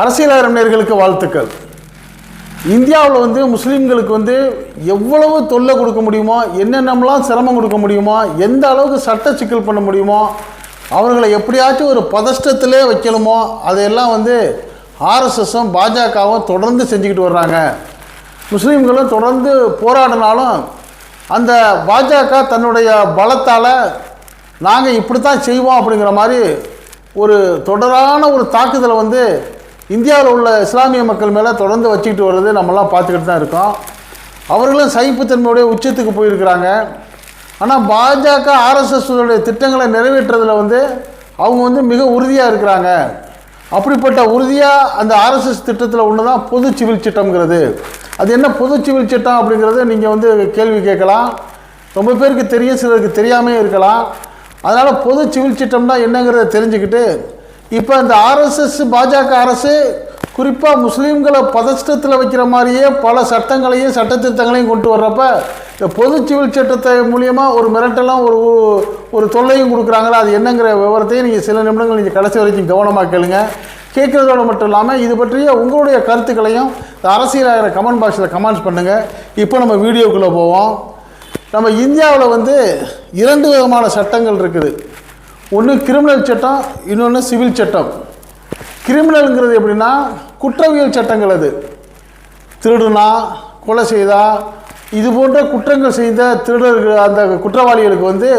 அரசியல் நேர்களுக்கு வாழ்த்துக்கள். இந்தியாவில் வந்து முஸ்லீம்களுக்கு வந்து எவ்வளவு தொல்லை கொடுக்க முடியுமோ என்னென்னலாம் சிரமம் கொடுக்க முடியுமோ எந்த அளவுக்கு சட்ட சிக்கல் பண்ண முடியுமோ அவர்களை எப்படியாச்சும் ஒரு பதஷ்டத்திலே வைக்கணுமோ அதையெல்லாம் வந்து ஆர்எஸ்எஸும் பாஜகவும் தொடர்ந்து செஞ்சுக்கிட்டு வர்றாங்க. முஸ்லீம்களும் தொடர்ந்து போராடினாலும் அந்த பாஜக தன்னுடைய பலத்தால் நாங்கள் இப்படி தான் செய்வோம் அப்படிங்கிற மாதிரி ஒரு தொடரான ஒரு தாக்குதலை வந்து இந்தியாவில் உள்ள இஸ்லாமிய மக்கள் மேலே தொடர்ந்து வச்சுக்கிட்டு வர்றது நம்மலாம் பார்த்துக்கிட்டு தான் இருக்கோம். அவர்களும் சகிப்புத்தன்மையுடைய உச்சத்துக்கு போயிருக்கிறாங்க. ஆனால் பாஜக ஆர்எஸ்எஸ்னுடைய திட்டங்களை நிறைவேற்றுறதுல வந்து அவங்க வந்து மிக உறுதியாக இருக்கிறாங்க. அப்படிப்பட்ட உறுதியாக அந்த ஆர்எஸ்எஸ் திட்டத்தில் ஒன்று தான் பொது சிவில் சட்டம்ங்கிறது. அது என்ன பொது சிவில் சட்டம் அப்படிங்கிறத நீங்கள் வந்து கேள்வி கேட்கலாம். ரொம்ப பேருக்கு தெரியும் சிலருக்கு தெரியாமே இருக்கலாம். அதனால் பொது சிவில் சட்டம்னா என்னங்கிறத தெரிஞ்சுக்கிட்டு இப்போ இந்த ஆர்எஸ்எஸ் பாஜக அரசு குறிப்பாக முஸ்லீம்களை பதஷ்டத்தில் வைக்கிற மாதிரியே பல சட்டங்களையும் சட்ட திருத்தங்களையும் கொண்டு வர்றப்ப இந்த பொது சிவில் சட்டத்தை மூலியமாக ஒரு மிரட்டலும் ஒரு ஒரு தொல்லையும் கொடுக்குறாங்களா? அது என்னங்கிற விவரத்தையும் நீங்கள் சில நிமிடங்கள் நீங்கள் கடைசி வரைக்கும் கவனமாக கேளுங்க. கேட்குறதோட மட்டும் இல்லாமல் இது பற்றிய உங்களுடைய கருத்துக்களையும் இந்த அரசியலாகிற கமெண்ட் பாக்ஸில் கமெண்ட்ஸ் பண்ணுங்கள் இப்போ நம்ம வீடியோக்குள்ளே போவோம். நம்ம இந்தியாவில் வந்து இரண்டு விதமான சட்டங்கள் இருக்குது. ஒன்று கிரிமினல் சட்டம் இன்னொன்று சிவில் சட்டம். கிரிமினலுங்கிறது எப்படின்னா குற்றவியல் சட்டங்கள் அது. திருடுனா கொலை செய்தா இது போன்ற குற்றங்கள் செய்த திருடர்கள் அந்த குற்றவாளிகளுக்கு வந்து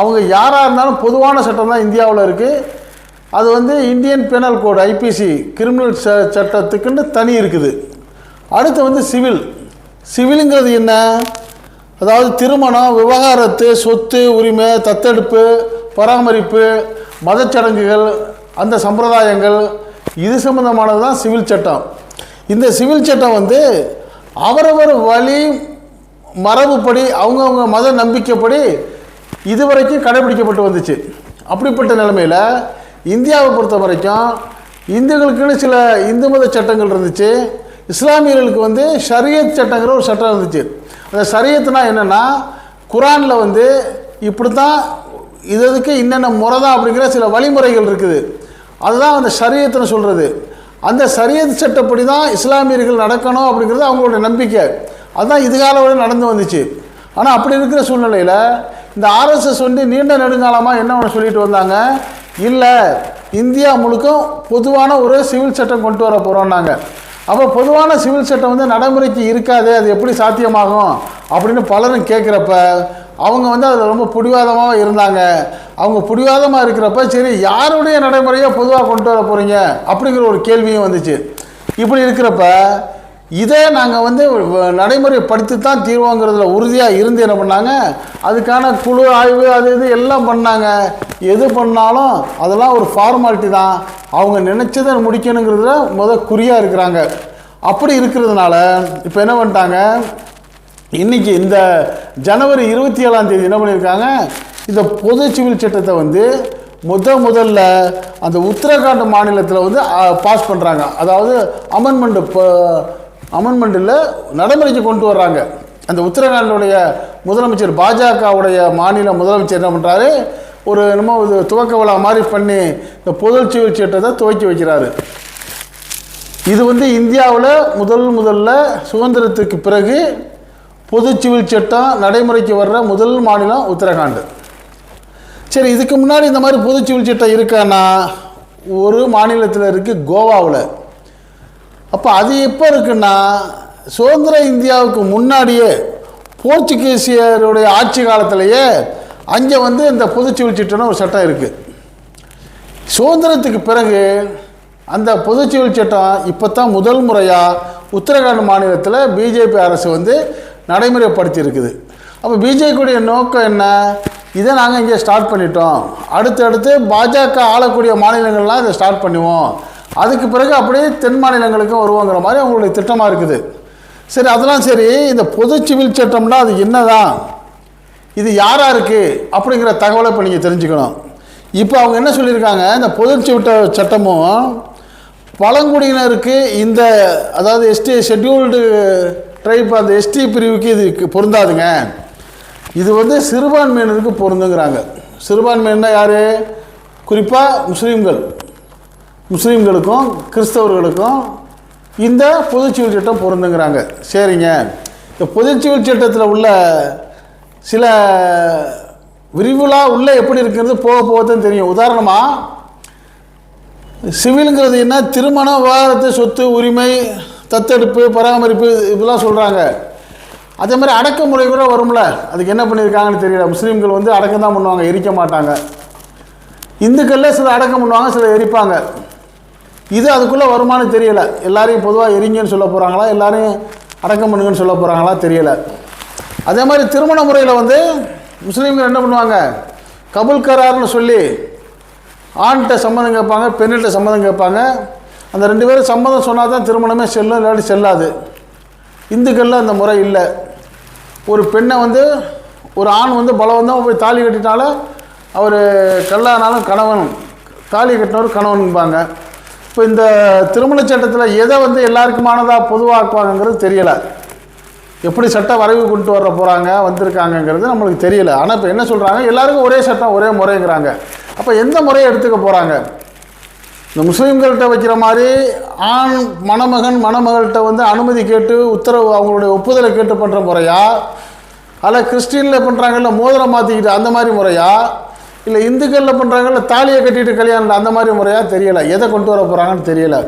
அவங்க யாராக இருந்தாலும் பொதுவான சட்டம் தான் இந்தியாவில் இருக்குது அது வந்து Indian penal code IPC criminal ச சட்டத்துக்குன்னு தனி இருக்குது. அடுத்து வந்து சிவில் சிவிலுங்கிறது என்ன? அதாவது திருமணம் விவகாரத்து சொத்து உரிமை தத்தெடுப்பு பராமரிப்பு மதச்சடங்குகள் அந்த சம்பிரதாயங்கள் இது சம்பந்தமானது தான் சிவில் சட்டம். இந்த சிவில் சட்டம் வந்து அவரவர் வழி மரபுப்படி அவங்கவுங்க மத நம்பிக்கைப்படி இதுவரைக்கும் கடைபிடிக்கப்பட்டு வந்துச்சு. அப்படிப்பட்ட நிலைமையில் இந்தியாவை பொறுத்த வரைக்கும் இந்துக்களுக்குன்னு சில இந்து மத சட்டங்கள் இருந்துச்சு. இஸ்லாமியர்களுக்கு வந்து ஷரியத் சட்டங்கிற ஒரு சட்டம் இருந்துச்சு. அந்த ஷரியத்துனா என்னென்னா குரானில் வந்து இப்படி தான் இது இதுக்கு என்னென்ன முறை தான் அப்படிங்கிற சில வழிமுறைகள் இருக்குது. அதுதான் அந்த சரியத்துன்னு சொல்கிறது அந்த சரியத் சட்டப்படி தான் இஸ்லாமியர்கள் நடக்கணும் அப்படிங்கிறது அவங்களோட நம்பிக்கை. அதுதான் இதுகால வரை நடந்து வந்துச்சு. ஆனால் அப்படி இருக்கிற சூழ்நிலையில் இந்த ஆர்எஸ்எஸ் வந்து நீண்ட நெடுங்காலமாக என்ன ஒன்று சொல்லிட்டு வந்தாங்க? இல்லை இந்தியா முழுக்கும் பொதுவான ஒரு சிவில் சட்டம் கொண்டு வர போகிறோம்னாங்க அப்போ பொதுவான சிவில் சட்டம் வந்து நடைமுறைக்கு இருக்காது அது எப்படி சாத்தியமாகும் அப்படின்னு பலரும் கேட்குறப்ப அவங்க வந்து அதில் ரொம்ப பிடிவாதமாக இருந்தாங்க. அவங்க பிடிவாதமாக இருக்கிறப்ப சரி யாருடைய நடைமுறையை பொதுவாக கொண்டு வர போகிறீங்க அப்படிங்கிற ஒரு கேள்வியும் வந்துச்சு. இப்படி இருக்கிறப்ப இதை நாங்கள் வந்து நடைமுறைப்படுத்தி தான் தீர்வோங்கிறதுல உறுதியாக இருந்து என்ன பண்ணாங்க? அதுக்கான குழு ஆய்வு அது இது எல்லாம் பண்ணாங்க. எது பண்ணாலும் அதெல்லாம் ஒரு ஃபார்மாலிட்டி தான். அவங்க நினச்சதை முடிக்கணுங்கிறதுல முத குறியாக இருக்கிறாங்க. அப்படி இருக்கிறதுனால இப்போ என்ன பண்ணிட்டாங்க? இன்றைக்கி இந்த ஜனவரி இருபத்தி ஏழாம் தேதி என்ன பண்ணியிருக்காங்க? இந்த பொது சிவில் சட்டத்தை வந்து முத முதல்ல அந்த உத்தரகாண்ட் மாநிலத்தில் வந்து பாஸ் பண்ணுறாங்க அதாவது அமெண்ட்மெண்ட் இப்போ அமெண்ட்மெண்ட்டில் நடைமுறைக்கு கொண்டு வர்றாங்க. அந்த உத்தரகாண்டுடைய முதலமைச்சர் பாஜகவுடைய மாநில முதலமைச்சர் என்ன பண்ணுறாரு ஒரு என்னமோ இது துவக்க விழா மாதிரி பண்ணி இந்த பொது சிவில் சட்டத்தை துவக்கி வைக்கிறாரு. இது வந்து இந்தியாவில் முதல் முதல்ல சுதந்திரத்துக்கு பிறகு பொது சிவில் சட்டம் நடைமுறைக்கு வர்ற முதல் மாநிலம் உத்தரகாண்டு. சரி இதுக்கு முன்னாடி இந்த மாதிரி பொது சிவில் சட்டம் இருக்கான்னா ஒரு மாநிலத்தில் இருக்குது கோவாவில். அப்போ அது எப்போ இருக்குன்னா சுதந்திர இந்தியாவுக்கு முன்னாடியே போர்ச்சுகீசியருடைய ஆட்சி காலத்திலேயே அங்கே வந்து இந்த பொது சிவில் சட்டம்னு ஒரு சட்டம் இருக்குது சுதந்திரத்துக்கு பிறகு அந்த பொது சிவில் சட்டம் இப்போ தான் முதல் முறையாக உத்தரகாண்ட் மாநிலத்தில் பிஜேபி அரசு வந்து நடைமுறைப்படுத்தி இருக்குது அப்போ பிஜேபியுடைய நோக்கம் என்ன? இதை நாங்கள் இங்கே ஸ்டார்ட் பண்ணிட்டோம். அடுத்தடுத்து பாஜக ஆளக்கூடிய மாநிலங்கள்லாம் இதை ஸ்டார்ட் பண்ணுவோம். அதுக்கு பிறகு அப்படியே தென் மாநிலங்களுக்கும் வருவோங்கிற மாதிரி அவங்களுடைய திட்டமாக இருக்குது. சரி அதெல்லாம் சரி இந்த பொது சிவில் சட்டம்னா அது என்னதான்? இது யாராக இருக்குது அப்படிங்கிற தகவலை இப்போ நீங்கள் தெரிஞ்சுக்கணும். இப்போ அவங்க என்ன சொல்லியிருக்காங்க? இந்த பொது சிவிட்ட சட்டமும் பழங்குடியினருக்கு இந்த அதாவது எஸ்டி ஷெட்யூல்டு ட்ரைப் அந்த எஸ்டி பிரிவுக்கு இது பொருந்தாதுங்க. இது வந்து சிறுபான்மையினருக்கு பொருந்துங்கிறாங்க. சிறுபான்மையினர் யார்? குறிப்பாக முஸ்லீம்கள். முஸ்லீம்களுக்கும் கிறிஸ்தவர்களுக்கும் இந்த பொதுச்சிவில் சட்டம் பொருந்துங்கிறாங்க. சரிங்க. இந்த பொதுச்சீல் சட்டத்தில் உள்ள சில விரிவுலாக உள்ளே எப்படி இருக்கிறது போக போக தான் தெரியும். உதாரணமாக சிவிலுங்கிறது என்ன? திருமண விவகாரத்து சொத்து உரிமை தத்தெடுப்பு பராமரிப்பு இதெல்லாம் சொல்கிறாங்க அதே மாதிரி அடக்குமுறை கூட வரும்ல. அதுக்கு என்ன பண்ணியிருக்காங்கன்னு தெரியல. முஸ்லீம்கள் வந்து அடக்கம் தான் பண்ணுவாங்க எரிக்க மாட்டாங்க. இந்துக்களில் சில அடக்கம் பண்ணுவாங்க சில எரிப்பாங்க. இது அதுக்குள்ளே வருமானு தெரியல. எல்லாரையும் பொதுவாக எரிங்கன்னு சொல்ல போகிறாங்களா எல்லாரையும் அடக்கம் பண்ணுங்கன்னு சொல்ல போகிறாங்களா தெரியல. அதே மாதிரி திருமண முறையில் வந்து முஸ்லீம்கள் என்ன பண்ணுவாங்க? கபுல்கரார்னு சொல்லி ஆண்கிட்ட சம்மந்தம் கேட்பாங்க பெண்ணிட்ட சம்மந்தம் கேட்பாங்க. அந்த ரெண்டு பேரும் சம்மதம் சொன்னால் தான் திருமணமே செல்லும் இல்லாட்டி செல்லாது. இந்துக்களில் அந்த முறை இல்லை. ஒரு பெண்ணை வந்து ஒரு ஆண் வந்து பலவந்தமாக போய் தாலி கட்டினால அவர் கல்லானாலும் கணவன் தாலி கட்டினவர் கணவனும்பாங்க இப்போ இந்த திருமண சட்டத்தில் எதை வந்து எல்லாருக்குமானதாக பொதுவாக்குவாங்கங்கிறது தெரியலை. எப்படி சட்டம் வரைவு கொண்டு வர போகிறாங்க வந்திருக்காங்கங்கிறது நம்மளுக்கு தெரியல. ஆனால் இப்போ என்ன சொல்கிறாங்க எல்லாருக்கும் ஒரே சட்டம் ஒரே முறைங்கிறாங்க. அப்போ எந்த முறையை எடுத்துக்க போகிறாங்க இந்த முஸ்லீம்கள்கிட்ட வைக்கிற மாதிரி ஆண் மணமகன் மணமகள்கிட்ட வந்து அனுமதி கேட்டு உத்தரவு அவங்களுடைய ஒப்புதலை கேட்டு பண்ணுற முறையா? அல்ல கிறிஸ்டினில் பண்ணுறாங்கல்ல மோதிரம் மாற்றிக்கிட்டு அந்த மாதிரி முறையா? இல்லை இந்துக்களில் பண்ணுறாங்கல்ல தாலியை கட்டிட்டு கல்யாணம் அந்த மாதிரி முறையா தெரியலை. எதை கொண்டு வர போகிறாங்கன்னு தெரியலை.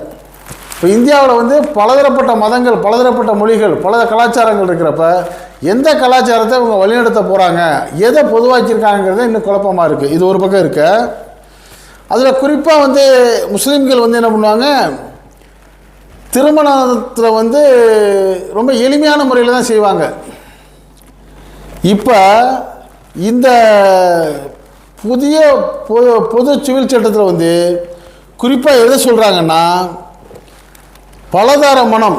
இப்போ இந்தியாவில் வந்து பலதரப்பட்ட மதங்கள் பலதரப்பட்ட மொழிகள் பல கலாச்சாரங்கள் இருக்கிறப்ப எந்த கலாச்சாரத்தை இவங்க வழிநடத்த போகிறாங்க எதை பொதுவாக்கியிருக்காங்கிறது இன்னும் குழப்பமாக இருக்குது இது ஒரு பக்கம் இருக்குது அதில் குறிப்பாக வந்து முஸ்லீம்கள் வந்து என்ன பண்ணுவாங்க? திருமணத்தில் வந்து ரொம்ப எளிமையான முறையில் தான் செய்வாங்க. இப்போ இந்த புதிய பொது பொது சிவில் சட்டத்தில் வந்து குறிப்பாக எதை சொல்கிறாங்கன்னா பலதார மனம்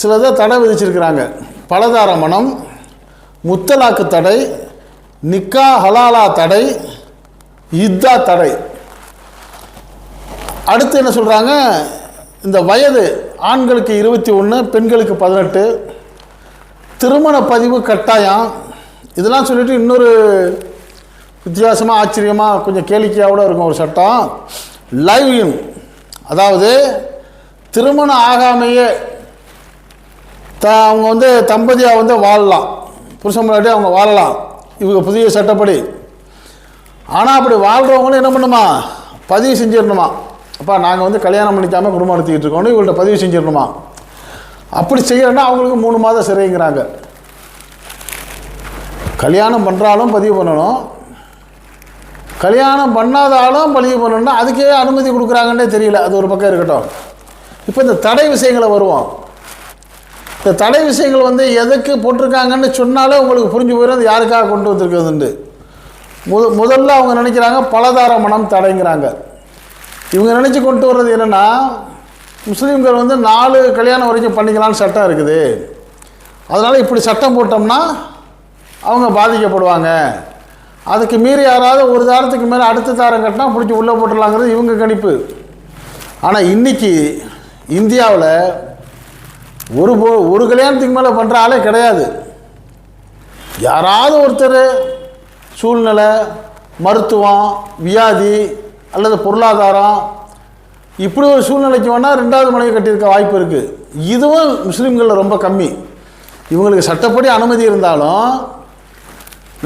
சிலதை தடை விதிச்சிருக்கிறாங்க. பலதார மனம் முத்தலாக்கு தடை நிக்கா ஹலாலா தடை இத்தா தடை. அடுத்து என்ன சொல்கிறாங்க இந்த வயது ஆண்களுக்கு இருபத்தி ஒன்று பெண்களுக்கு பதினெட்டு. திருமண பதிவு கட்டாயம். இதெல்லாம் சொல்லிட்டு இன்னொரு வித்தியாசமாக ஆச்சரியமாக கொஞ்சம் கேளிக்கையோட இருக்கும் ஒரு சட்டம். லைவ் இன் அதாவது திருமணம் ஆகாமையே த அவங்க வந்து தம்பதியாக வந்து வாழலாம். புருஷன் முன்னாடி அவங்க வாழலாம். இவங்க புதிய சட்டப்படி. ஆனால் அப்படி வாழ்கிறவங்களும் என்ன பண்ணுமா? பதிவு செஞ்சிடணுமா? அப்பா நாங்கள் வந்து கல்யாணம் பண்ணிக்காமல் குடும்பம் நடத்திக்கிட்டு இருக்கோம்னு இவங்கள்ட்ட பதிவு செஞ்சிடணுமா? அப்படி செய்யலைன்னா அவங்களுக்கு மூணு மாதம் சிறைங்கிறாங்க. கல்யாணம் பண்ணுறாலும் பதிவு பண்ணணும். கல்யாணம் பண்ணாதாலும் பதிவு பண்ணணும்னா அதுக்கே அனுமதி கொடுக்குறாங்கன்னே தெரியல. அது ஒரு பக்கம் இருக்கட்டும். இப்போ இந்த தடை விஷயங்களை வருவோம். இந்த தடை விஷயங்கள் வந்து எதுக்கு போட்டிருக்காங்கன்னு சொன்னாலே உங்களுக்கு புரிஞ்சு போயிடும் அது யாருக்காக கொண்டு வந்திருக்கிறதுண்டு முத முதல்ல அவங்க நினைக்கிறாங்க பலதார மனம் தடைங்கிறாங்க. இவங்க நினச்சி கொண்டு வர்றது என்னென்னா முஸ்லீம்கள் வந்து நாலு கல்யாணம் வரைக்கும் பண்ணிக்கலான்னு சட்டம் இருக்குது. அதனால் இப்படி சட்டம் போட்டோம்னா அவங்க பாதிக்கப்படுவாங்க. அதுக்கு மீறி யாராவது ஒரு தாரத்துக்கு மேலே அடுத்த தாரம் கட்டினா பிடிச்சி உள்ளே போட்டுடலாங்கிறது இவங்க கணிப்பு. ஆனால் இன்னைக்கு இந்தியாவில் ஒரு போ ஒரு கல்யாணத்துக்கு மேலே பண்ணுற ஆளே கிடையாது. யாராவது ஒருத்தர் சூழ்நிலை மருத்துவம் வியாதி அல்லது பொருளாதாரம் இப்படி ஒரு சூழ்நிலைக்கு வேணால் ரெண்டாவது மனைவி கட்டியிருக்க வாய்ப்பு இருக்குது இதுவும் முஸ்லீம்களில் ரொம்ப கம்மி. இவங்களுக்கு சட்டப்படி அனுமதி இருந்தாலும்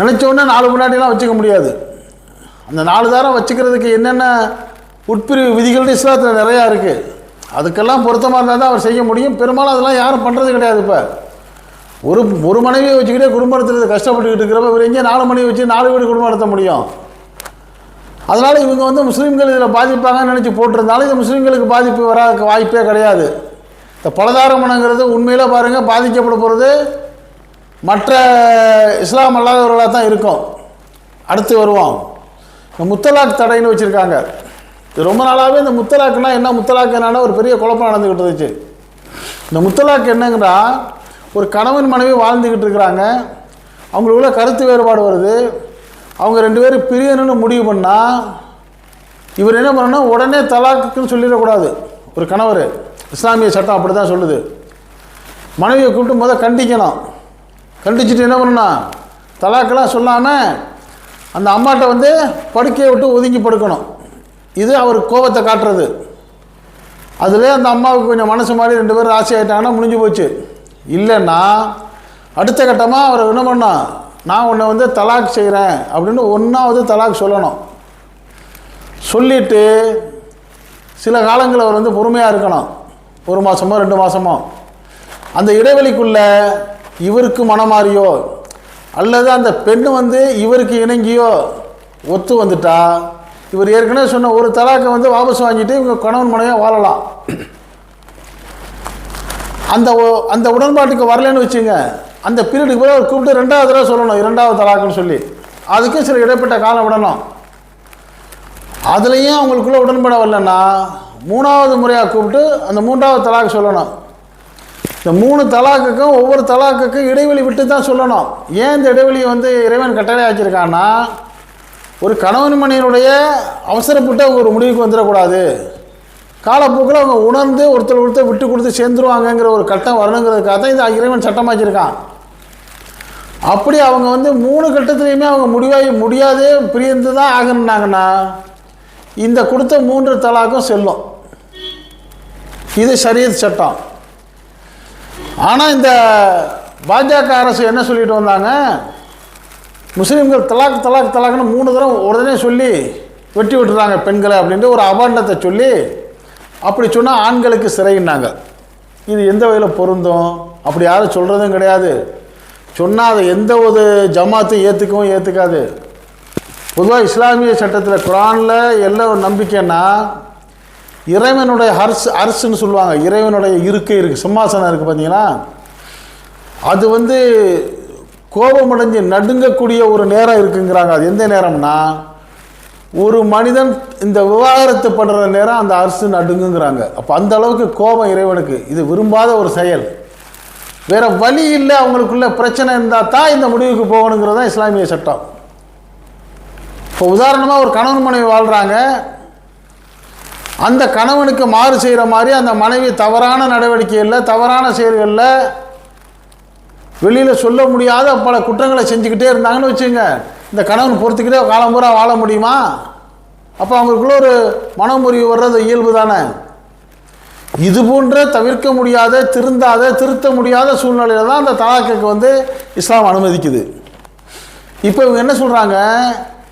நினச்சோடனே நாலு முன்னாடிலாம் வச்சுக்க முடியாது. அந்த நாலு தாரம் வச்சுக்கிறதுக்கு என்னென்ன உட்பிரிவு விதிகள்னு இஸ்லாத்தில் நிறையா இருக்குது அதுக்கெல்லாம் பொருத்தமாக இருந்தால் தான் அவர் செய்ய முடியும். பெரும்பாலும் அதெல்லாம் யாரும் பண்ணுறது கிடையாது இப்போ. ஒரு ஒரு மனைவியை வச்சுக்கிட்டே குடும்பம் நடத்துறது கஷ்டப்பட்டுக்கிட்டு இருக்கிறப்ப இவர் எங்கே நாலு மனைவி வச்சு நாலு வீடு குடும்பம் நடத்த முடியும். அதனால் இவங்க வந்து முஸ்லீம்கள் இதில் பாதிப்பாங்கன்னு நினச்சி போட்டிருந்தாலும் இது முஸ்லீம்களுக்கு பாதிப்பு வர வாய்ப்பே கிடையாது. இந்த பலதார மனங்கிறது உண்மையில் பாருங்கள் பாதிக்கப்பட போகிறது மற்ற இஸ்லாம் அல்லாதவர்களாக தான் இருக்கும். அடுத்து வருவோம். இந்த முத்தலாக் தடைன்னு வச்சுருக்காங்க. இது ரொம்ப நாளாகவே இந்த முத்தலாக்குனா என்ன முத்தலாக்கு என்னன்னா ஒரு பெரிய குழப்பம் நடந்துக்கிட்டு இருந்துச்சு. இந்த முத்தலாக் என்னங்கன்னா ஒரு கணவன் மனைவி வாழ்ந்துக்கிட்டு இருக்கிறாங்க. அவங்களுக்குள்ள கருத்து வேறுபாடு வருது. அவங்க ரெண்டு பேரும் பிரியணும்னு முடிவு பண்ணால் இவர் என்ன பண்ணணும் உடனே தலாக்குன்னு சொல்லிடக்கூடாது. ஒரு கணவர் இஸ்லாமிய சட்டம் அப்படி தான் சொல்லுது. மனைவியை கூப்பிட்டு முதல் கண்டிக்கணும். கண்டிச்சுட்டு என்ன பண்ணணும் தலாக்கெல்லாம் சொல்லாமல் அந்த அம்மாட்ட வந்து படுக்கையை விட்டு ஒதுங்கி படுக்கணும். இது அவர் கோபத்தை காட்டுறது. அதில் அந்த அம்மாவுக்கு கொஞ்சம் மனசு மாதிரி ரெண்டு பேரும் ராசி ஆகிட்டாங்கன்னா முடிஞ்சு போச்சு. இல்லைன்னா அடுத்த கட்டமாக அவர் என்ன பண்ணான் நான் உன்னை வந்து தலாக் செய்கிறேன் அப்படின்னு ஒன்றாவது தலாக் சொல்லணும். சொல்லிட்டு சில காலங்கள் அவர் வந்து பொறுமையாக இருக்கணும். ஒரு மாதமோ ரெண்டு மாதமோ அந்த இடைவெளிக்குள்ளே இவருக்கு மனமாறியோ அல்லது அந்த பெண் வந்து இவருக்கு இணங்கியோ ஒத்து வந்துட்டா இவர் ஏற்கனவே சொன்ன ஒரு தலாக்கை வந்து வாபஸ் வாங்கிட்டு இவங்க கணவன் மனைவியாக வாழலாம். அந்த அந்த உடன்பாட்டுக்கு வரலன்னு வச்சுங்க. அந்த பீரியடுக்கு பிறகு அவர் கூப்பிட்டு ரெண்டாவது தடவை சொல்லணும் இரண்டாவது தலாக்குன்னு சொல்லி. அதுக்கும் சில இடைப்பட்ட காலம் விடணும். அதுலேயும் அவங்களுக்குள்ளே உடன்பட வரலன்னா மூணாவது முறையாக கூப்பிட்டு அந்த மூன்றாவது தலாக் சொல்லணும். இந்த மூணு தலாக்குக்கும் ஒவ்வொரு தலாக்குக்கும் இடைவெளி விட்டு தான் சொல்லணும். ஏன் இந்த இடைவெளியை வந்து இறைவன் கட்டளை ஆக்கியிருக்கான்னா ஒரு கணவன் மனைவியுடைய அவசரப்பட்டு அவங்க ஒரு முடிவுக்கு வந்துடக்கூடாது. காலப்போக்கில் அவங்க உணர்ந்து ஒருத்தர் ஒருத்தர் விட்டு கொடுத்து சேர்ந்துருவாங்கங்கிற ஒரு கட்டம் வரணுங்கிறதுக்காக தான் இது இறைவன் சட்டமாக்கியிருக்கான். அப்படி அவங்க வந்து மூணு கட்டத்துலையுமே அவங்க முடிவாகி முடியாது பிரிந்து தான் ஆகணுன்னாங்கன்னா இந்த கொடுத்த மூன்று தலாக்கும் செல்லும். இது சரியத் சட்டம். ஆனால் இந்த பாஜக அரசு என்ன சொல்லிட்டு வந்தாங்க? முஸ்லீம்கள் தலாக் தலாக் தலாக்னு மூணு தடவை உடனே சொல்லி வெட்டி விட்டுறாங்க பெண்களை அப்படின்ட்டு ஒரு அபாண்டத்தை சொல்லி அப்படி சொன்னால் ஆண்களுக்கு சிறைன்னாங்க. இது எந்த வகையில் பொருந்தும்? அப்படி யாரும் சொல்கிறதும் கிடையாது. சொன்னால் அதை எந்த ஒரு ஜமாத்தும் ஏற்றுக்கவும் ஏற்றுக்காது பொதுவாக இஸ்லாமிய சட்டத்தில் குரானில் எல்லா ஒரு நம்பிக்கைன்னா இறைவனுடைய ஹர்ஸ் அரசுன்னு சொல்லுவாங்க. இறைவனுடைய இருக்கை இருக்குது சிம்மாசனம் இருக்குது பார்த்தீங்கன்னா அது வந்து கோபமடைஞ்சு நடுங்கக்கூடிய ஒரு நேரம் இருக்குங்கிறாங்க. அது எந்த நேரம்னா ஒரு மனிதன் இந்த விவாகரத்து பண்ணுற நேரம் அந்த அரசு நடுங்குங்கிறாங்க. அப்போ அந்த அளவுக்கு கோபம் இறைவனுக்கு. இது விரும்பாத ஒரு செயல். வேற வழி இல்லை அவங்களுக்குள்ள பிரச்சனை இருந்தால் தான் இந்த முடிவுக்கு போகணுங்கிறது தான் இஸ்லாமிய சட்டம். இப்போ உதாரணமாக ஒரு கணவன் மனைவி வாழ்கிறாங்க அந்த கணவனுக்கு மாறு செய்கிற மாதிரி அந்த மனைவி தவறான நடவடிக்கைகளில் தவறான செயல்களில் வெளியில் சொல்ல முடியாத பல குற்றங்களை செஞ்சுக்கிட்டே இருந்தாங்கன்னு வச்சுங்க இந்த கணவன் பொறுத்துக்கிட்டே காலம் பூரா வாழ முடியுமா? அப்போ அவங்களுக்குள்ள ஒரு மனமுறிவு வர்றது இயல்பு தானே. இது போன்ற தவிர்க்க முடியாத திருந்தாத திருத்த முடியாத சூழ்நிலையில தான் அந்த தலாக்குக்கு வந்து இஸ்லாம் அனுமதிக்குது. இப்போ இவங்க என்ன சொல்கிறாங்க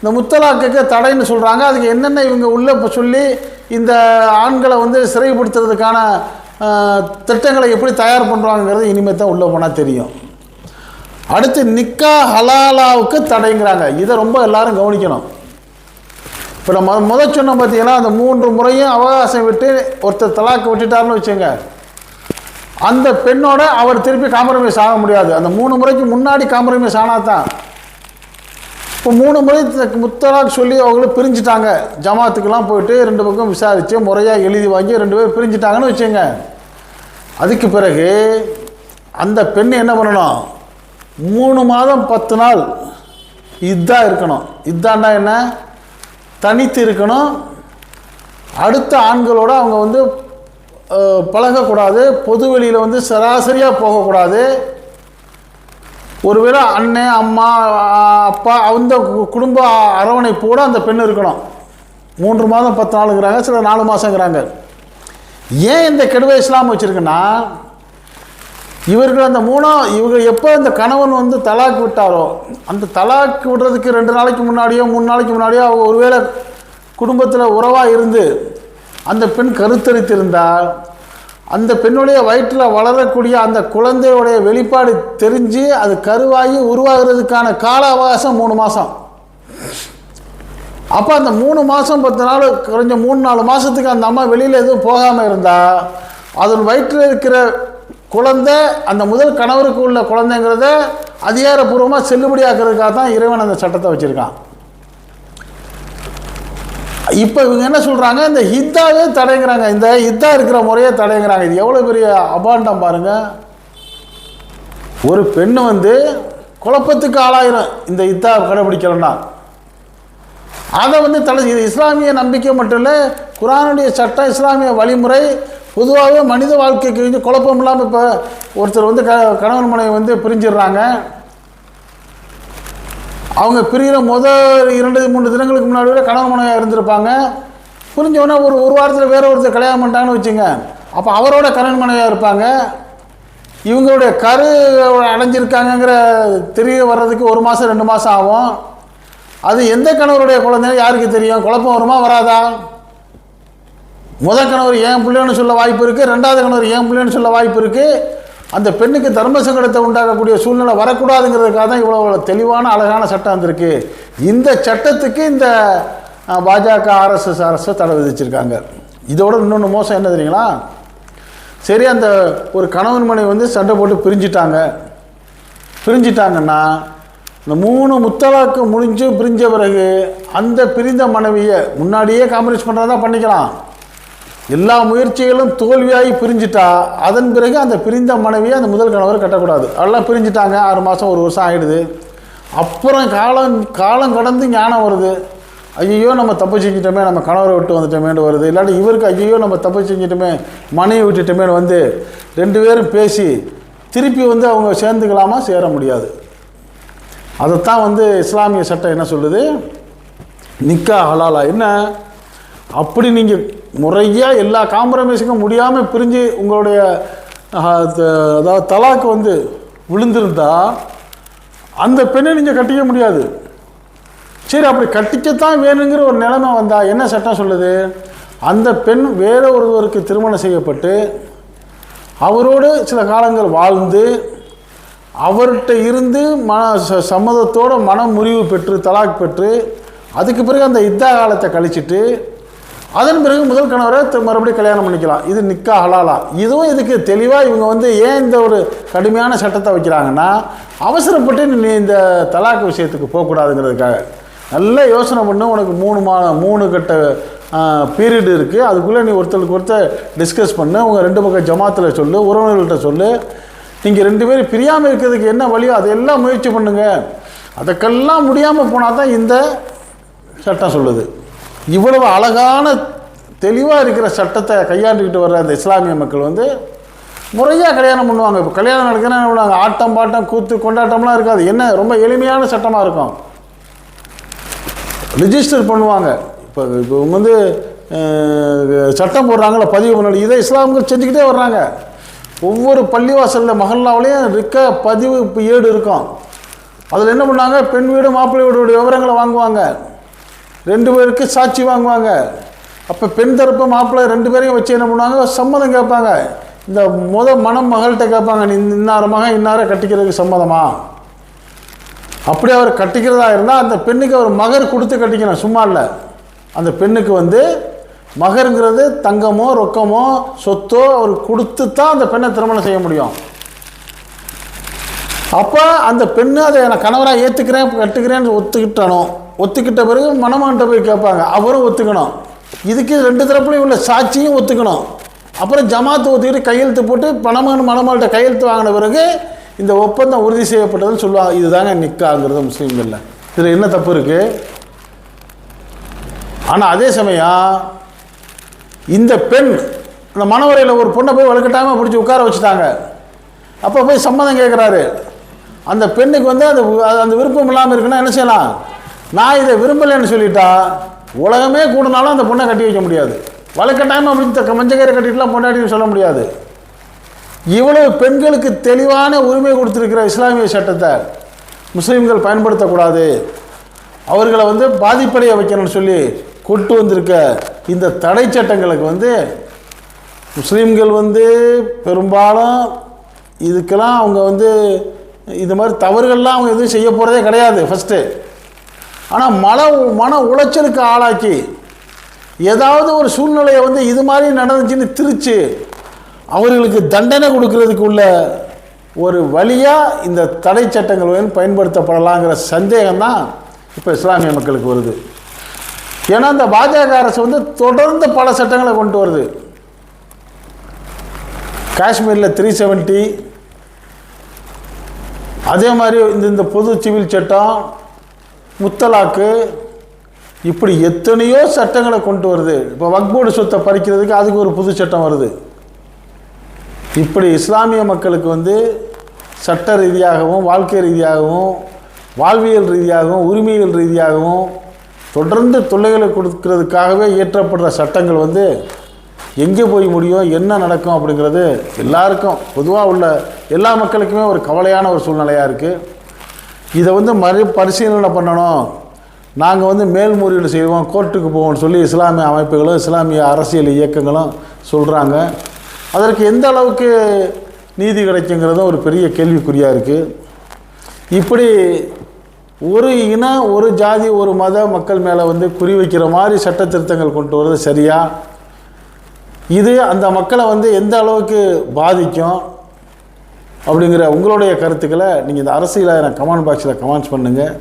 இந்த முத்தலாக்குக்கு தடைன்னு சொல்கிறாங்க அதுக்கு என்னென்ன இவங்க உள்ள இப்போ சொல்லி இந்த ஆண்களை வந்து சிறைப்படுத்துறதுக்கான திட்டங்களை எப்படி தயார் பண்ணுறாங்கிறது இனிமேல் தான் உள்ளே போனால் தெரியும். அடுத்து நிக்கா ஹலாலாவுக்கு தடைங்கிறாங்க. இதை ரொம்ப எல்லாரும் கவனிக்கணும். இப்போ நம்ம முத சொன்ன பார்த்தீங்கன்னா அந்த மூன்று முறையும் அவகாசம் விட்டு ஒருத்தர் தலாக்கு விட்டுட்டாருன்னு வச்சுங்க அந்த பெண்ணோட அவர் திருப்பி காம்ப்ரமைஸ் ஆக முடியாது. அந்த மூணு முறைக்கு முன்னாடி காம்ப்ரமைஸ் ஆனால் தான் இப்போ மூணு முறை முத்தலாக் சொல்லி அவங்களும் பிரிஞ்சுட்டாங்க. ஜமாத்துக்கெல்லாம் போயிட்டு ரெண்டு பக்கம் விசாரித்து முறையாக எழுதி வாங்கி ரெண்டு பேரும் பிரிஞ்சுட்டாங்கன்னு வச்சுங்க அதுக்கு பிறகு அந்த பெண் என்ன பண்ணணும்? மூணு மாதம் பத்து நாள் இதாக இருக்கணும். இதான்னா என்ன? தனித்து இருக்கணும். அடுத்த ஆண்களோடு அவங்க வந்து பழகக்கூடாது. பொது வெளியில் வந்து சராசரியாக போகக்கூடாது. ஒருவேளை அண்ணன் அம்மா அப்பா அந்த கு- குடும்ப அரவணைப்போடு அந்த பெண் இருக்கணும். மூன்று மாதம் பத்து நாளுங்கிறாங்க சில நாலு மாதங்கிறாங்க ஏன் இந்த கெடுவை இஸ்லாம் வச்சுருக்குன்னா இவர்கள் அந்த மூணா இவங்க எப்போ இந்த கணவன் வந்து தலாக் விட்டாரோ அந்த தலாக் விடுறதுக்கு ரெண்டு நாளைக்கு முன்னாடியோ மூணு நாளைக்கு முன்னாடியோ அவங்க ஒருவேளை குடும்பத்தில் உறவாக இருந்து அந்த பெண் கருத்தரித்திருந்தால் அந்த பெண்ணுடைய வயிற்றில் வளரக்கூடிய அந்த குழந்தையுடைய வெளிப்பாடு தெரிஞ்சு அது கருவாகி உருவாகிறதுக்கான கால அவகாசம் மூணு மாதம் அப்போ அந்த மூணு மாதம் பத்து நாள் குறைஞ்ச மூணு நாலு மாதத்துக்கு அந்த அம்மா வெளியில் எதுவும் போகாமல் இருந்தால் அதன் வயிற்றில் இருக்கிற குழந்தை அந்த முதல் கணவருக்கு உள்ள குழந்தைங்கிறத அதிகாரப்பூர்வமாக செல்லுபடியாக்குறதுக்காக தான் இறைவன் அந்த சட்டத்தை வச்சுருக்கான். இப்போ இவங்க என்ன சொல்கிறாங்க இந்த ஹித்தாவே தடைங்கிறாங்க. இந்த ஹித்தா இருக்கிற முறையே தடைங்கிறாங்க. இது எவ்வளோ பெரிய அபாண்டம் பாருங்கள் ஒரு பெண் வந்து குழப்பத்துக்கு ஆளாயிரும். இந்த ஹித்தா கடைபிடிக்கலன்னா. அதை வந்து தடை இது இஸ்லாமிய நம்பிக்கை மட்டும் இல்லை குரானுடைய சட்டம் இஸ்லாமிய வழிமுறை பொதுவாகவே மனித வாழ்க்கைக்கு வந்து குழப்பம் இல்லாமல் இப்போ ஒருத்தர் வந்து க கணவன் மனைவி வந்து பிரிஞ்சிடுறாங்க. அவங்க பிரிகிற முதல் இரண்டு மூணு தினங்களுக்கு முன்னாடி வரை கணவன் மனைவியாக இருந்திருப்பாங்க. புரிஞ்சவொடனே ஒரு ஒரு வாரத்தில் வேற ஒருத்தர் கல்யாணம் பண்ணிட்டாங்கன்னு வச்சுங்க. அப்போ அவரோட கணவன் மனைவியாக இருப்பாங்க. இவங்களுடைய கரு அடைஞ்சிருக்காங்கங்கிற தெரிய வர்றதுக்கு ஒரு மாதம் ரெண்டு மாதம் ஆகும். அது எந்த கணவருடைய குழந்தைன்னு யாருக்கு தெரியும்? குழப்பம் வருமா வராதா? முத கணவர் ஏன் பிள்ளைன்னு சொல்ல வாய்ப்பு இருக்குது ரெண்டாவது கணவர் ஏன் பிள்ளைன்னு சொல்ல வாய்ப்பு இருக்குது அந்த பெண்ணுக்கு தர்ம சங்கடத்தை உண்டாகக்கூடிய சூழ்நிலை வரக்கூடாதுங்கிறதுக்காக தான் இவ்வளோ தெளிவான அழகான சட்டம் வந்திருக்கு. இந்த சட்டத்துக்கு இந்த பாஜக ஆர்எஸ்எஸ் அரசு தடை விதிச்சிருக்காங்க. இதோட இன்னொன்று மோசம் என்ன தெரியுங்களா? சரி அந்த ஒரு கணவன் மனைவி வந்து சண்டை போட்டு பிரிஞ்சிட்டாங்க. பிரிஞ்சிட்டாங்கன்னா இந்த மூணு முத்தலாக்கு முடிஞ்சு பிரிஞ்ச பிறகு அந்த பிரிந்த மனைவியை முன்னாடியே காம்ப்ரமைஸ் பண்ணுறதா பண்ணிக்கலாம். எல்லா முயற்சிகளும் தோல்வியாகி பிரிஞ்சிட்டா அதன் பிறகு அந்த பிரிந்த மனைவியை அந்த முதல் கணவர் கட்டக்கூடாது. அதெல்லாம் பிரிஞ்சிட்டாங்க. ஆறு மாதம் ஒரு வருஷம் ஆகிடுது அப்புறம் காலம் காலம் கடந்து ஞானம் வருது. ஐயோ நம்ம தப்பு செஞ்சிட்டோமே நம்ம கணவரை விட்டு வந்துட்டோமேன்னு வருது. இல்லாட்டி இவருக்கு ஐயோ நம்ம தப்பு செஞ்சிட்டோமே மனைவி விட்டுட்டோமேன்னு வந்து ரெண்டு பேரும் பேசி திருப்பி வந்து அவங்க சேர்ந்துக்கலாமா சேர முடியாது. அதைத்தான் வந்து இஸ்லாமிய சட்டம் என்ன சொல்லுது? நிக்கா ஹலாலா. என்ன? அப்படி நீங்கள் முறையாக எல்லா காம்ப்ரமைஸுக்கும் முடியாமல் பிரிஞ்சு உங்களுடைய அதாவது தலாக்கு வந்து விழுந்திருந்தா அந்த பெண்ணை நீங்கள் கட்டிக்க முடியாது. சரி அப்படி கட்டிக்கத்தான் வேணுங்கிற ஒரு நிலைமை வந்தால் என்ன சட்டம் சொல்லுது? அந்த பெண் வேற ஒருவருக்கு திருமணம் செய்யப்பட்டு அவரோடு சில காலங்கள் வாழ்ந்து அவர்கிட்ட இருந்து மன ச- சம்மதத்தோட மனம் முறிவு பெற்று தலாக் பெற்று அதுக்கு பிறகு அந்த யுத்த காலத்தை கழிச்சிட்டு அதன் பிறகு முதல் கணவரை மறுபடியும் கல்யாணம் பண்ணிக்கலாம். இது நிக்கா ஹலாலா. இதுவும் இதுக்கு தெளிவாக இவங்க வந்து ஏன் இந்த ஒரு கடுமையான சட்டத்தை வைக்கிறாங்கன்னா அவசரப்பட்டு நீ இந்த தலாக்கு விஷயத்துக்கு போகக்கூடாதுங்கிறதுக்காக. நல்லா யோசனை பண்ணு உனக்கு மூணு மா மூணு கட்ட பீரியட் இருக்குது அதுக்குள்ளே நீ ஒருத்தருக்கு ஒருத்தர் டிஸ்கஸ் பண்ணு உங்கள் ரெண்டு பக்கம் ஜமாத்தில் சொல்லு உறவினர்கள்ட்ட சொல்லு. நீங்கள் ரெண்டு பேரும் பிரியாமல் இருக்கிறதுக்கு என்ன வழியோ அதையெல்லாம் முயற்சி பண்ணுங்கள் அதுக்கெல்லாம் முடியாமல் போனால் தான் இந்த சட்டம் சொல்லுது. இவ்வளவு அழகான தெளிவாக இருக்கிற சட்டத்தை கையாண்டுக்கிட்டு வர்ற அந்த இஸ்லாமிய மக்கள் வந்து முறையாக கல்யாணம் பண்ணுவாங்க. இப்போ கல்யாணம் நடக்குதுன்னா என்ன பண்ணுவாங்க? ஆட்டம் பாட்டம் கூத்து கொண்டாட்டம்லாம் இருக்காது. என்ன? ரொம்ப எளிமையான சட்டமாக இருக்கும். ரிஜிஸ்டர் பண்ணுவாங்க. இப்போ இப்போ இவங்க வந்து சட்டம் போடுறாங்களே பதிவு பண்ணி இதை இஸ்லாம்கள் செஞ்சுக்கிட்டே வர்றாங்க. ஒவ்வொரு பள்ளிவாசலில் மகல்லாவிலையும் இருக்க பதிவு இப்போ ஏடு இருக்கும். அதில் என்ன பண்ணாங்க? பெண் வீடு மாப்பிள்ளை வீடுடைய விவரங்களை வாங்குவாங்க. ரெண்டு பேருக்கு சாட்சி வாங்குவாங்க. அப்போ பெண் தரப்பு மாப்பிள்ளை ரெண்டு பேரையும் வச்சு என்ன பண்ணுவாங்க? சம்மதம் கேட்பாங்க. இந்த முத மனம் மகள்கிட்ட கேட்பாங்க. நீ இன்னார மகன் இன்னார கட்டிக்கிறதுக்கு சம்மதமா? அப்படி அவர் கட்டிக்கிறதா இருந்தால் அந்த பெண்ணுக்கு அவர் மகர் கொடுத்து கட்டிக்கணும். சும்மா இல்லை. அந்த பெண்ணுக்கு வந்து மகருங்கிறது தங்கமோ ரொக்கமோ சொத்தோ அவர் கொடுத்து தான் அந்த பெண்ணை திருமணம் செய்ய முடியும். அப்போ அந்த பெண்ணு அதை நான் கணவராக ஏற்றுக்கிறேன் கட்டுக்கிறேன்னு ஒத்துக்கிட்டணும் ஒத்துக்கிட்ட பிறகு மணமகன்கிட்ட போய் கேட்பாங்க. அவரும் ஒத்துக்கணும். இதுக்கு ரெண்டு தரப்புலையும் உள்ள சாட்சியும் ஒத்துக்கணும். அப்புறம் ஜமாத்து ஒத்துக்கிட்டு கையெழுத்து போட்டு பணமான மணமகள்கிட்ட கையெழுத்து வாங்கின பிறகு இந்த ஒப்பந்தம் உறுதி செய்யப்பட்டதுன்னு சொல்லுவாங்க. இதுதாங்க நிக்காங்கிறது முஸ்லீம்களில். இதில் என்ன தப்பு இருக்குது ஆனால் அதே சமயம் இந்த பெண் அந்த மணவரையில் ஒரு பொண்ணை போய் வளர்க்கட்டாமல் பிடிச்சி உட்கார வச்சுட்டாங்க. அப்போ போய் சம்மதம் கேட்குறாரு அந்த பெண்ணுக்கு வந்து அது அது அந்த விருப்பம் இல்லாமல் இருக்குன்னா என்ன செய்யலாம்? நான் இதை விரும்பலைன்னு சொல்லிட்டா உலகமே கூடனாலும் அந்த பொண்ணை கட்டி வைக்க முடியாது. வலுக்கட்டாயமாக அப்படி த- மஞ்சக்கயிறை கட்டிட்டுலாம் பொண்டாட்டின்னு சொல்ல முடியாது. இவ்வளவு பெண்களுக்கு தெளிவான உரிமை கொடுத்துருக்கிற இஸ்லாமிய சட்டத்தை முஸ்லீம்கள் பயன்படுத்தக்கூடாது. அவர்களை வந்து பாதிப்படைய வைக்கணும்னு சொல்லி கொண்டு வந்திருக்க இந்த தடை சட்டங்களுக்கு வந்து முஸ்லீம்கள் வந்து பெரும்பாலும் இதுக்கெல்லாம் அவங்க வந்து இது மாதிரி தவறுகள்லாம் அவங்க எதுவும் செய்ய போகிறதே கிடையாது. ஃபஸ்ட்டு ஆனால் மன மன உளைச்சலுக்கு ஆளாக்கி ஏதாவது ஒரு சூழ்நிலையை வந்து இது மாதிரி நடந்துச்சுன்னு திரிச்சு அவர்களுக்கு தண்டனை கொடுக்கறதுக்கு உள்ள ஒரு வழியாக இந்த தடை சட்டங்கள் வந்து பயன்படுத்தப்படலாங்கிற சந்தேகம்தான் இப்போ இஸ்லாமிய மக்களுக்கு வருது. ஏன்னா இந்த பாஜக அரசு வந்து தொடர்ந்து பல சட்டங்களை கொண்டு வருது. காஷ்மீரில் த்ரீ செவன்ட்டி அதே மாதிரி இந்த இந்த பொது சிவில் சட்டம் முத்தலாக்கு இப்படி எத்தனையோ சட்டங்களை கொண்டு வருது. இப்போ வக்போர்டு சொத்தை பறிக்கிறதுக்கு அதுக்கு ஒரு புது சட்டம் வருது. இப்படி இஸ்லாமிய மக்களுக்கு வந்து சட்ட ரீதியாகவும் வாழ்க்கை ரீதியாகவும் வாழ்வியல் ரீதியாகவும் உரிமையியல் ரீதியாகவும் தொடர்ந்து தொல்லைகளை கொடுக்கறதுக்காகவே இயற்றப்படுற சட்டங்கள் வந்து எங்கே போய் முடியும் என்ன நடக்கும் அப்படிங்கிறது எல்லாருக்கும் பொதுவாக உள்ள எல்லா மக்களுக்குமே ஒரு கவலையான ஒரு சூழ்நிலையாக இருக்குது இதை வந்து மறு பரிசீலனை பண்ணணும். நாங்கள் வந்து மேல்முறையீடு செய்வோம் கோர்ட்டுக்கு போவோம்னு சொல்லி இஸ்லாமிய அமைப்புகளும் இஸ்லாமிய அரசியல் இயக்கங்களும் சொல்கிறாங்க அதற்கு எந்த அளவுக்கு நீதி கிடைக்குங்கிறதும் ஒரு பெரிய கேள்விக்குறியாக இருக்குது இப்படி ஒரு இனம் ஒரு ஜாதி ஒரு மத மக்கள் மேலே வந்து குறி வைக்கிற மாதிரி சட்ட திருத்தங்கள் கொண்டு வர்றது சரியா? இது அந்த மக்களை வந்து எந்த அளவுக்கு பாதிக்கும்? அப்படிங்கிற உங்களுடைய கருத்துக்களை நீங்கள் இந்த அரசியலை கமெண்ட் பாக்ஸில் கமெண்ட்ஸ் பண்ணுங்கள்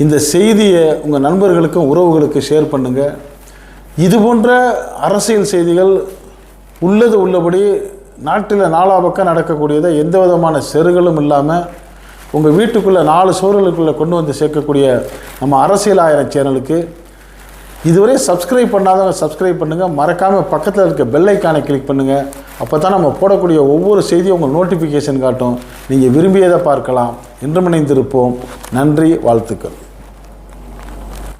இந்த செய்தியை உங்கள் நண்பர்களுக்கும் உறவுகளுக்கும் ஷேர் பண்ணுங்கள் இது போன்ற அரசியல் செய்திகள் உள்ளது உள்ளபடி நாட்டில் நாலா பக்கம் நடக்கக்கூடியதை எந்த விதமான செருகளும் இல்லாமல் உங்கள் வீட்டுக்குள்ளே நாலு சோறுகளுக்குள்ளே கொண்டு வந்து சேர்க்கக்கூடிய நம்ம அரசியல் ஆயிரம் சேனலுக்கு இதுவரை சப்ஸ்கிரைப் பண்ணாதவங்க சப்ஸ்கிரைப் பண்ணுங்கள் மறக்காமல் பக்கத்தில் இருக்க பெல் ஐக்கானை கிளிக் பண்ணுங்கள் அப்போ தான் நம்ம போடக்கூடிய ஒவ்வொரு செய்தியும் உங்கள் நோட்டிஃபிகேஷன் காட்டும். நீங்கள் விரும்பியதை பார்க்கலாம். இன்றமணைந்திருப்போம் நன்றி வாழ்த்துக்கள்.